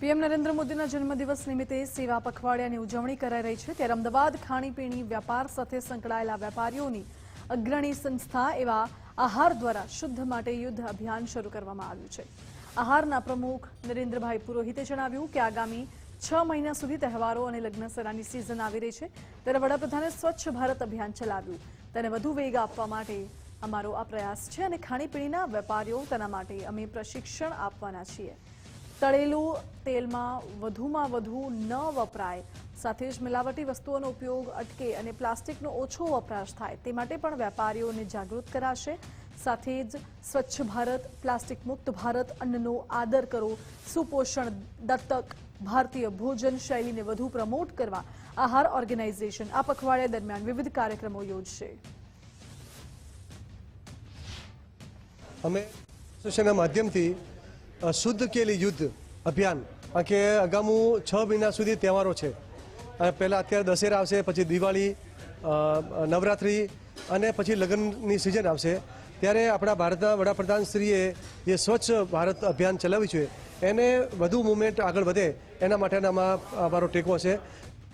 PM Narendra મોદીના જન્મદિવસ નિમિત્તે સેવા પખવાડિયાની ઉજવણી કરાઈ રહી છે. ત્યારે અમદાવાદ ખાણીપીણી વ્યાપાર સાથે સંકળાયેલા વેપારીઓની અગ્રણી સંસ્થા એવા આહાર દ્વારા શુદ્ધ માટે યુદ્ધ અભિયાન શરૂ કરવામાં આવ્યું છે. આહારના પ્રમુખ નરેન્દ્રભાઈ પુરોહિતે જણાવ્યું કે આગામી છ મહિના સુધી તહેવારો અને લગ્નસરાની સિઝન આવી રહી છે. ત્યારે વડાપ્રધાને સ્વચ્છ ભારત અભિયાન ચલાવ્યું. તેને વધુ વેગ આપવા માટે અમારો આ પ્રયાસ છે અને ખાણીપીણીના વેપારીઓ તેના માટે અમે પ્રશિક્ષણ આપવાના છીએ. તળેલું તેલમાં વધુમાં વધુ ન વપરાય. સાથે જ મિલાવટી વસ્તુઓનો ઉપયોગ અટકે અને પ્લાસ્ટિકનો ઓછો વપરાશ થાય, તે માટે પણ વેપારીઓને જાગૃત કરાશે. સાથે જ સ્વચ્છ ભારત, પ્લાસ્ટિક મુક્ત ભારત અન્નનો આદર કરો. સુપોષણ દત્તક ભારતીય ભોજન શૈલીને વધુ પ્રમોટ કરવા આહાર ઓર્ગેનાઇઝેશન આ પખવાડિયા દરમિયાન વિવિધ કાર્યક્રમો યોજશે. અમે માધ્યમથી શુદ્ધ કેલી યુદ્ધ અભિયાન. કારણ કે આગામું છ મહિના સુધી તહેવારો છે. પહેલાં અત્યારે દશેરા આવશે, પછી દિવાળી નવરાત્રિ અને પછી લગ્નની સિઝન આવશે. ત્યારે આપણા ભારતના વડાપ્રધાન શ્રીએ જે સ્વચ્છ ભારત અભિયાન ચલાવ્યું છે, એને વધુ મુવમેન્ટ આગળ વધે, એના માટેનામાં અમારો ટેકો છે